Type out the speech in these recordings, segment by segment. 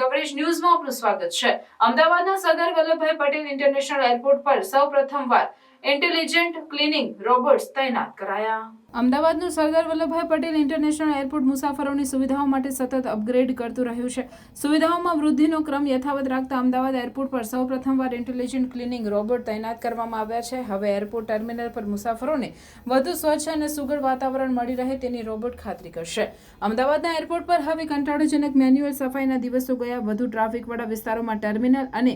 Coverage ન્યૂઝમાં આપનું સ્વાગત છે. અમદાવાદના સરદાર વલ્લભભાઈ પટેલ ઇન્ટરનેશનલ એરપોર્ટ પર સૌ પ્રથમવાર ઇન્ટેલિજન્ટ ક્લિનિંગ રોબોટ્સ તૈનાત કરાયા. અમદાવાદનું સરદાર વલ્લભભાઈ પટેલ ઇન્ટરનેશનલ એરપોર્ટ મુસાફરોની સુવિધાઓ માટે સતત અપગ્રેડ કરતું રહ્યું છે. સુવિધાઓમાં વૃદ્ધિનો ક્રમ યથાવત રાખતા અમદાવાદ એરપોર્ટ પર સૌ પ્રથમવાર ઇન્ટેલિજન્ટ ક્લિનિંગ રોબોટ તૈનાત કરવામાં આવ્યા છે. હવે એરપોર્ટ ટર્મિનલ પર મુસાફરોને વધુ સ્વચ્છ અને સુઘડ વાતાવરણ મળી રહે તેની રોબોટ ખાતરી કરશે. અમદાવાદના એરપોર્ટ પર હવે કંટાળોજનક મેન્યુઅલ સફાઈના દિવસો ગયા. વધુ ટ્રાફિકવાળા વિસ્તારોમાં ટર્મિનલ અને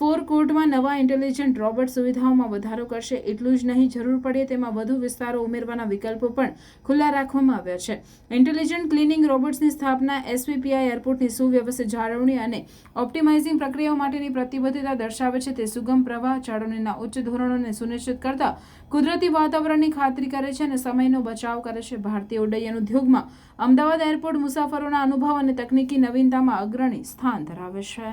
ફોર કોર્ટમાં નવા ઇન્ટેલિજન્ટ રોબોટ સુવિધાઓમાં વધારો કરશે એટલું જ નહીં, જરૂર પડે તેમાં વધુ વિસ્તારો ઉમેરવાના વિકલ્પો પણ ખુલ્લા રાખવામાં આવ્યા છે. ઇન્ટેલિજન્ટ ક્લિનિંગ રોબોટ્સની સ્થાપના, એસવીપીઆઈ એરપોર્ટની સુવ્યવસ્થિત જાળવણી અને ઓપ્ટિમાઇઝિંગ પ્રક્રિયાઓ માટેની પ્રતિબદ્ધતા દર્શાવે છે. તે સુગમ પ્રવાહ, જાળવણીના ઉચ્ચ ધોરણોને સુનિશ્ચિત કરતા કુદરતી વાતાવરણની ખાતરી કરે છે અને સમયનો બચાવ કરે છે. ભારતીય ઉડ્ડયન ઉદ્યોગમાં અમદાવાદ એરપોર્ટ મુસાફરોના અનુભવ અને તકનીકી નવીનતામાં અગ્રણી સ્થાન ધરાવે છે.